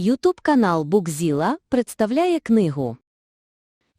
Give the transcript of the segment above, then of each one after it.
Ютуб канал Букзіла представляє книгу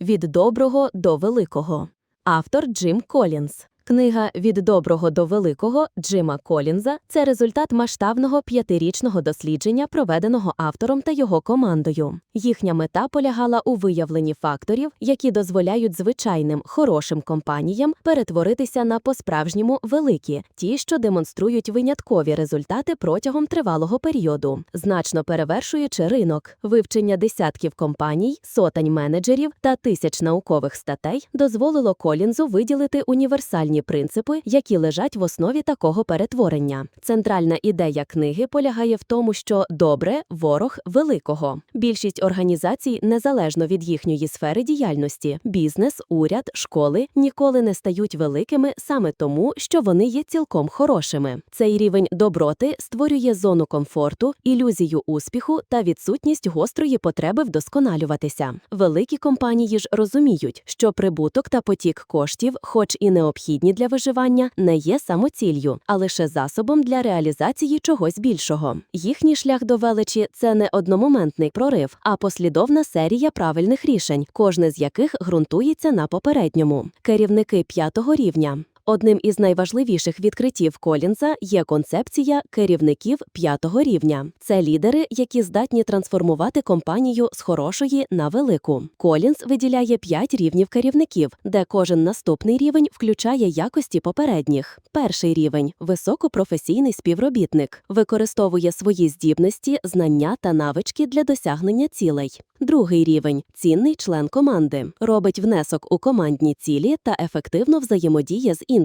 Від доброго до великого. Автор Джим Колінз. Книга Від доброго до великого Джима Колінза це результат масштабного п'ятирічного дослідження, проведеного автором та його командою. Їхня мета полягала у виявленні факторів, які дозволяють звичайним хорошим компаніям перетворитися на по-справжньому великі, ті, що демонструють виняткові результати протягом тривалого періоду, значно перевершуючи ринок. Вивчення десятків компаній, сотень менеджерів та тисяч наукових статей дозволило Колінзу виділити універсальні принципи, які лежать в основі такого перетворення. Центральна ідея книги полягає в тому, що добре ворог великого. Більшість організацій, незалежно від їхньої сфери діяльності, бізнес, уряд, школи ніколи не стають великими саме тому, що вони є цілком хорошими. Цей рівень доброти створює зону комфорту, ілюзію успіху та відсутність гострої потреби вдосконалюватися. Великі компанії ж розуміють, що прибуток та потік коштів, хоч і необхідні для виживання, не є самоціллю, а лише засобом для реалізації чогось більшого. Їхній шлях до величі це не одномоментний прорив, а послідовна серія правильних рішень, кожне з яких ґрунтується на попередньому. Керівники п'ятого рівня. Одним із найважливіших відкриттів Колінза є концепція керівників п'ятого рівня. Це лідери, які здатні трансформувати компанію з хорошої на велику. Колінз виділяє п'ять рівнів керівників, де кожен наступний рівень включає якості попередніх. Перший рівень високопрофесійний співробітник, використовує свої здібності, знання та навички для досягнення цілей. Другий рівень цінний член команди, робить внесок у командні цілі та ефективно взаємодіє з іншими.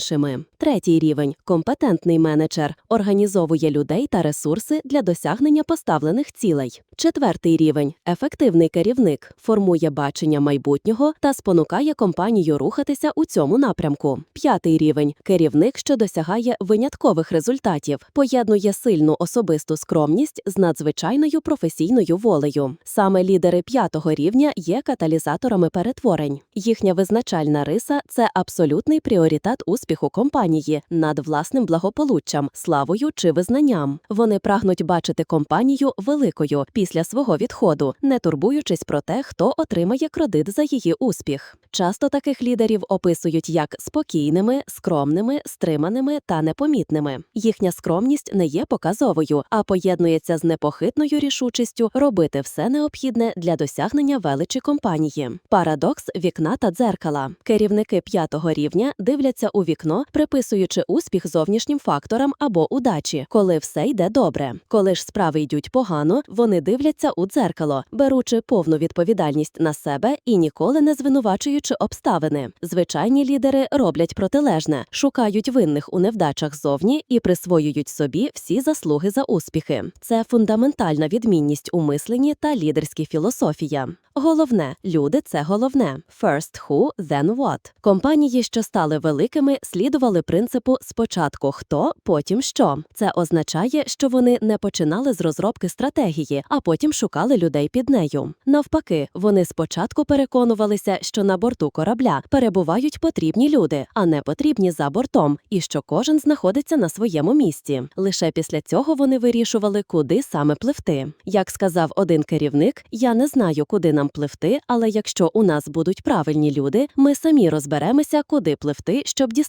Третій рівень компетентний менеджер, організовує людей та ресурси для досягнення поставлених цілей. Четвертий рівень ефективний керівник, формує бачення майбутнього та спонукає компанію рухатися у цьому напрямку. П'ятий рівень керівник, що досягає виняткових результатів, поєднує сильну особисту скромність з надзвичайною професійною волею. Саме лідери п'ятого рівня є каталізаторами перетворень. Їхня визначальна риса це абсолютний пріоритет успіху компанії над власним благополуччям, славою чи визнанням. Вони прагнуть бачити компанію великою після свого відходу, не турбуючись про те, хто отримає кредит за її успіх. Часто таких лідерів описують як спокійними, скромними, стриманими та непомітними. Їхня скромність не є показовою, а поєднується з непохитною рішучістю робити все необхідне для досягнення величі компанії. Парадокс вікна та дзеркала. Керівники п'ятого рівня дивляться у вікно, приписуючи успіх зовнішнім факторам або удачі, коли все йде добре. Коли ж справи йдуть погано, вони дивляться у дзеркало, беручи повну відповідальність на себе і ніколи не звинувачуючи обставини. Звичайні лідери роблять протилежне, шукають винних у невдачах зовні і присвоюють собі всі заслуги за успіхи. Це фундаментальна відмінність у мисленні та лідерській філософія. Головне, люди це головне. First who, then what. Компанії, що стали великими, слідували принципу спочатку хто, потім що. Це означає, що вони не починали з розробки стратегії, а потім шукали людей під нею. Навпаки, вони спочатку переконувалися, що на борту корабля перебувають потрібні люди, а не потрібні за бортом, і що кожен знаходиться на своєму місці. Лише після цього вони вирішували, куди саме пливти. Як сказав один керівник, я не знаю, куди нам пливти, але якщо у нас будуть правильні люди, ми самі розберемося, куди пливти, щоб дістатися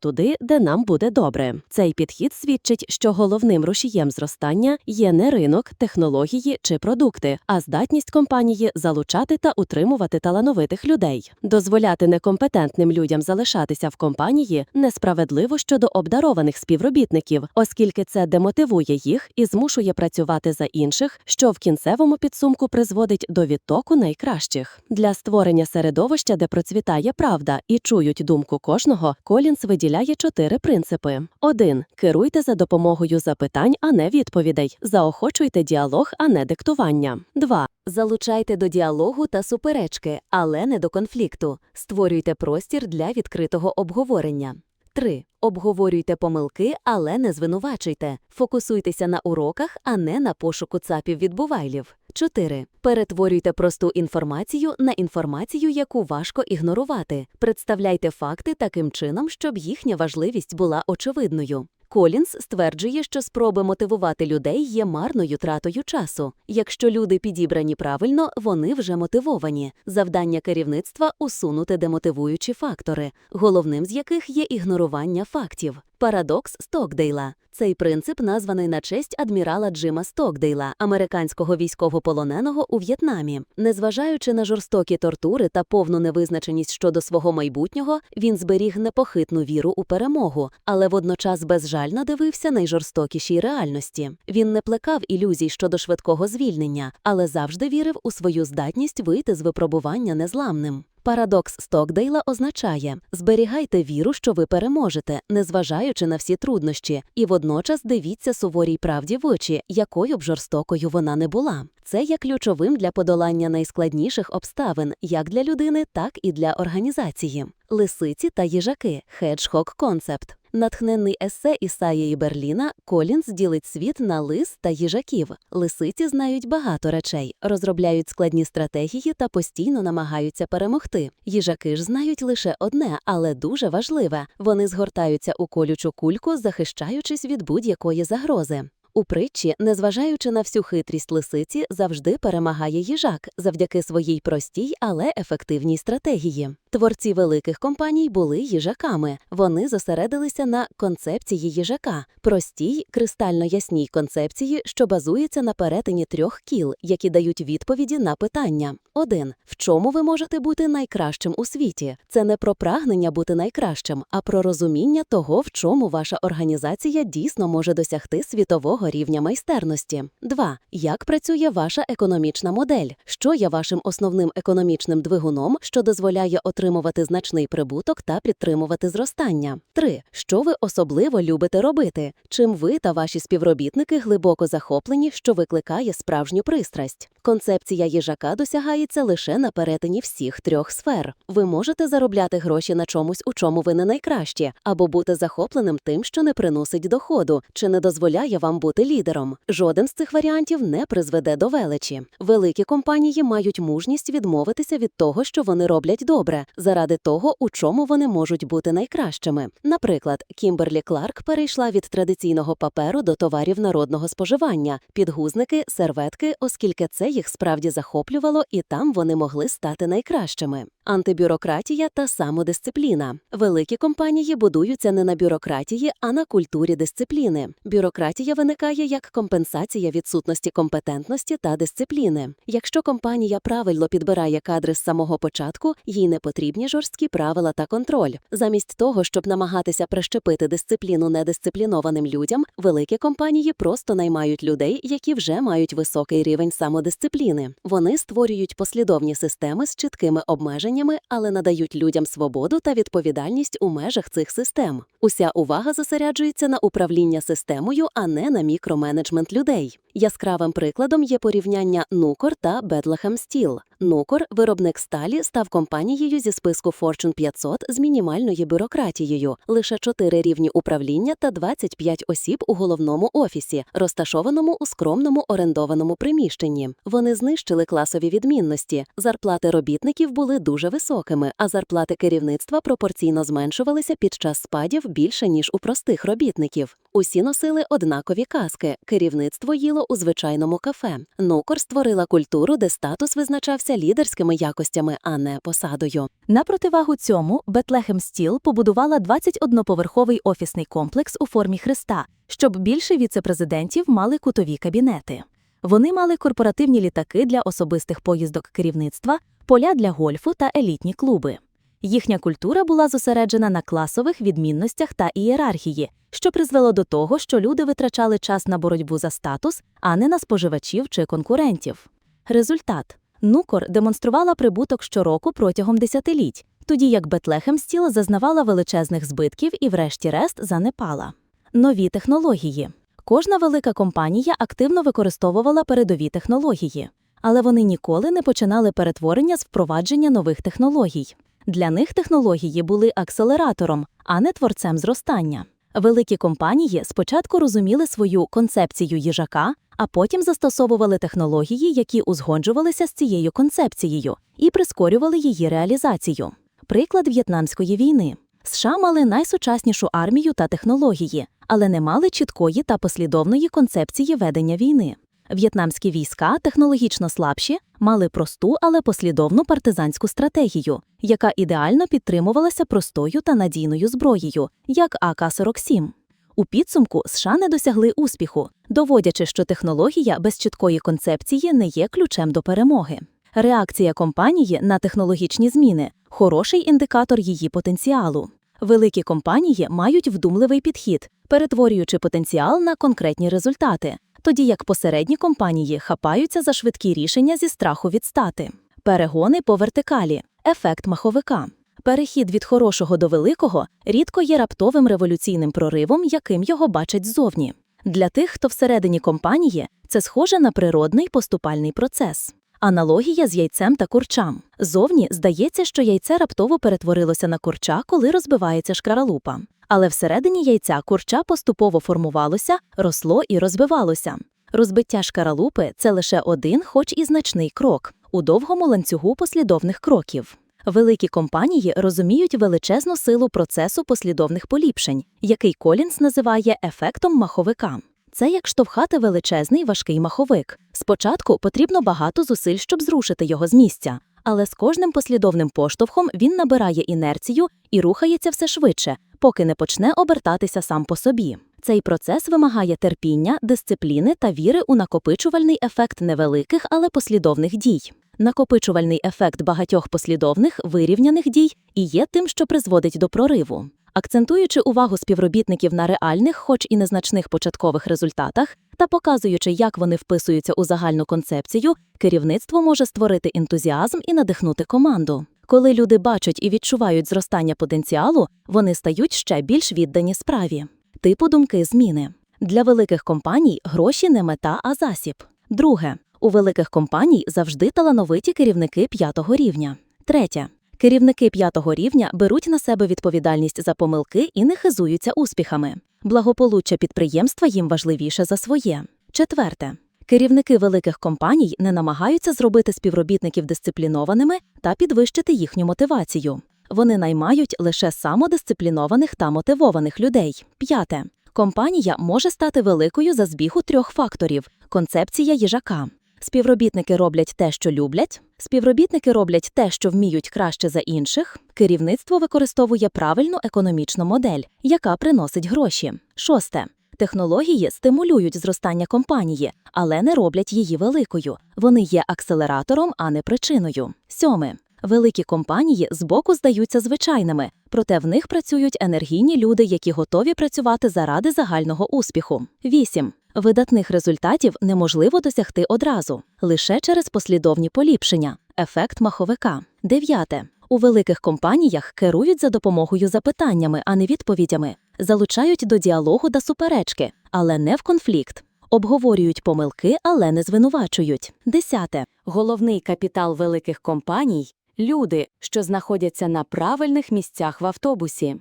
туди, де нам буде добре. Цей підхід свідчить, що головним рушієм зростання є не ринок, технології чи продукти, а здатність компанії залучати та утримувати талановитих людей. Дозволяти некомпетентним людям залишатися в компанії несправедливо щодо обдарованих співробітників, оскільки це демотивує їх і змушує працювати за інших, що в кінцевому підсумку призводить до відтоку найкращих. Для створення середовища, де процвітає правда і чують думку кожного, Колінс виділяє чотири принципи: 1. керуйте за допомогою запитань, а не відповідей. Заохочуйте діалог, а не диктування. 2. Залучайте до діалогу та суперечки, але не до конфлікту. Створюйте простір для відкритого обговорення. 3. Обговорюйте помилки, але не звинувачуйте. Фокусуйтеся на уроках, а не на пошуку цапів відбувайлів. 4. Перетворюйте просту інформацію на інформацію, яку важко ігнорувати. Представляйте факти таким чином, щоб їхня важливість була очевидною. Колінс стверджує, що спроби мотивувати людей є марною тратою часу. Якщо люди підібрані правильно, вони вже мотивовані. Завдання керівництва усунути демотивуючі фактори, головним з яких є ігнорування фактів. Парадокс Стокдейла. Цей принцип названий на честь адмірала Джима Стокдейла, американського військовополоненого у В'єтнамі. Незважаючи на жорстокі тортури та повну невизначеність щодо свого майбутнього, він зберіг непохитну віру у перемогу, але водночас безжально дивився найжорстокішій реальності. Він не плекав ілюзій щодо швидкого звільнення, але завжди вірив у свою здатність вийти з випробування незламним. Парадокс Стокдейла означає зберігайте віру, що ви переможете, незважаючи на всі труднощі, і водночас дивіться суворій правді в очі, якою б жорстокою вона не була. Це є ключовим для подолання найскладніших обставин, як для людини, так і для організації. Лисиці та їжаки хеджхок Concept. Натхненний есе Ісаїї Берліна Колінс ділить світ на лис та їжаків. Лисиці знають багато речей, розробляють складні стратегії та постійно намагаються перемогти. Їжаки ж знають лише одне, але дуже важливе. Вони згортаються у колючу кульку, захищаючись від будь-якої загрози. У притчі, незважаючи на всю хитрість лисиці, завжди перемагає їжак завдяки своїй простій, але ефективній стратегії. Творці великих компаній були їжаками. Вони зосередилися на концепції їжака, простій, кристально ясній концепції, що базується на перетині трьох кіл, які дають відповіді на питання. 1. В чому ви можете бути найкращим у світі? Це не про прагнення бути найкращим, а про розуміння того, в чому ваша організація дійсно може досягти світового рівня майстерності. 2. Як працює ваша економічна модель? Що є вашим основним економічним двигуном, що дозволяє отримувати значний прибуток та підтримувати зростання? 3. Що ви особливо любите робити? Чим ви та ваші співробітники глибоко захоплені, що викликає справжню пристрасть? Концепція їжака досягається лише на перетині всіх трьох сфер. Ви можете заробляти гроші на чомусь, у чому ви не найкращі, або бути захопленим тим, що не приносить доходу, чи не дозволяє вам бути лідером. Жоден з цих варіантів не призведе до величі. Великі компанії мають мужність відмовитися від того, що вони роблять добре, заради того, у чому вони можуть бути найкращими. Наприклад, Кімберлі Кларк перейшла від традиційного паперу до товарів народного споживання, підгузники, серветки, оскільки це їх справді захоплювало, і там вони могли стати найкращими. Антибюрократія та самодисципліна. Великі компанії будуються не на бюрократії, а на культурі дисципліни. Бюрократія виникає як компенсація відсутності компетентності та дисципліни. Якщо компанія правильно підбирає кадри з самого початку, їй не потрібні жорсткі правила та контроль. Замість того, щоб намагатися прищепити дисципліну недисциплінованим людям, великі компанії просто наймають людей, які вже мають високий рівень самодисципліни. Вони створюють послідовні системи з чіткими обмеженнями, але надають людям свободу та відповідальність у межах цих систем. Уся увага зосереджується на управління системою, а не на мікроменеджмент людей. Яскравим прикладом є порівняння Нукор та Bethlehem Steel. Нукор, виробник сталі, став компанією зі списку Fortune 500 з мінімальною бюрократією, лише 4 рівні управління та 25 осіб у головному офісі, розташованому у скромному орендованому приміщенні. Вони знищили класові відмінності. Зарплати робітників були дуже високими, а зарплати керівництва пропорційно зменшувалися під час спадів більше ніж у простих робітників. Усі носили однакові каски. Керівництво їло у звичайному кафе. Нукор створила культуру, де статус визначався лідерськими якостями, а не посадою. На противагу цьому Бетлехем Стіл побудувала 21-поверховий офісний комплекс у формі хреста, щоб більше віцепрезидентів мали кутові кабінети. Вони мали корпоративні літаки для особистих поїздок керівництва, поля для гольфу та елітні клуби. Їхня культура була зосереджена на класових відмінностях та ієрархії, що призвело до того, що люди витрачали час на боротьбу за статус, а не на споживачів чи конкурентів. Результат Нукор демонструвала прибуток щороку протягом десятиліть, тоді як Бетлехем Стіл зазнавала величезних збитків і, врешті-решт, занепала. Нові технології. Кожна велика компанія активно використовувала передові технології, але вони ніколи не починали перетворення з впровадження нових технологій. Для них технології були акселератором, а не творцем зростання. Великі компанії спочатку розуміли свою концепцію їжака, а потім застосовували технології, які узгоджувалися з цією концепцією, і прискорювали її реалізацію. Приклад В'єтнамської війни. США мали найсучаснішу армію та технології, але не мали чіткої та послідовної концепції ведення війни. В'єтнамські війська, технологічно слабші, мали просту, але послідовну партизанську стратегію, яка ідеально підтримувалася простою та надійною зброєю, як АК-47. У підсумку США не досягли успіху, доводячи, що технологія без чіткої концепції не є ключем до перемоги. Реакція компанії на технологічні зміни хороший індикатор її потенціалу. Великі компанії мають вдумливий підхід, перетворюючи потенціал на конкретні результати, тоді як посередні компанії хапаються за швидкі рішення зі страху відстати. Перегони по вертикалі, ефект маховика. Перехід від хорошого до великого рідко є раптовим революційним проривом, яким його бачать ззовні. Для тих, хто всередині компанії, це схоже на природний поступальний процес. Аналогія з яйцем та курчам. Зовні здається, що яйце раптово перетворилося на курча, коли розбивається шкаралупа. Але всередині яйця курча поступово формувалося, росло і розбивалося. Розбиття шкаралупи це лише один, хоч і значний крок у довгому ланцюгу послідовних кроків. Великі компанії розуміють величезну силу процесу послідовних поліпшень, який Колінс називає ефектом маховика. Це як штовхати величезний важкий маховик. Спочатку потрібно багато зусиль, щоб зрушити його з місця, але з кожним послідовним поштовхом він набирає інерцію і рухається все швидше, поки не почне обертатися сам по собі. Цей процес вимагає терпіння, дисципліни та віри у накопичувальний ефект невеликих, але послідовних дій. Накопичувальний ефект багатьох послідовних вирівняних дій і є тим, що призводить до прориву. Акцентуючи увагу співробітників на реальних, хоч і незначних початкових результатах, та показуючи, як вони вписуються у загальну концепцію, керівництво може створити ентузіазм і надихнути команду. Коли люди бачать і відчувають зростання потенціалу, вони стають ще більш віддані справі. Типу думки зміни. Для великих компаній гроші не мета, а засіб. Друге. У великих компаній завжди талановиті керівники п'ятого рівня. Третє. Керівники п'ятого рівня беруть на себе відповідальність за помилки і не хизуються успіхами. Благополуччя підприємства їм важливіше за своє. Четверте. Керівники великих компаній не намагаються зробити співробітників дисциплінованими та підвищити їхню мотивацію. Вони наймають лише самодисциплінованих та мотивованих людей. П'яте. Компанія може стати великою за збігу трьох факторів: концепція їжака. Співробітники роблять те, що люблять, співробітники роблять те, що вміють краще за інших. Керівництво використовує правильну економічну модель, яка приносить гроші. Шосте. Технології стимулюють зростання компанії, але не роблять її великою. Вони є акселератором, а не причиною. Сьоме. Великі компанії збоку здаються звичайними, проте в них працюють енергійні люди, які готові працювати заради загального успіху. 8. Видатних результатів неможливо досягти одразу, лише через послідовні поліпшення, ефект маховика. 9. У великих компаніях керують за допомогою запитаннями, а не відповідями, залучають до діалогу та суперечки, але не в конфлікт. Обговорюють помилки, але не звинувачують. 10. Головний капітал великих компаній люди, що знаходяться на правильних місцях в автобусі.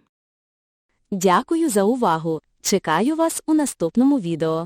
Дякую за увагу. Чекаю вас у наступному відео.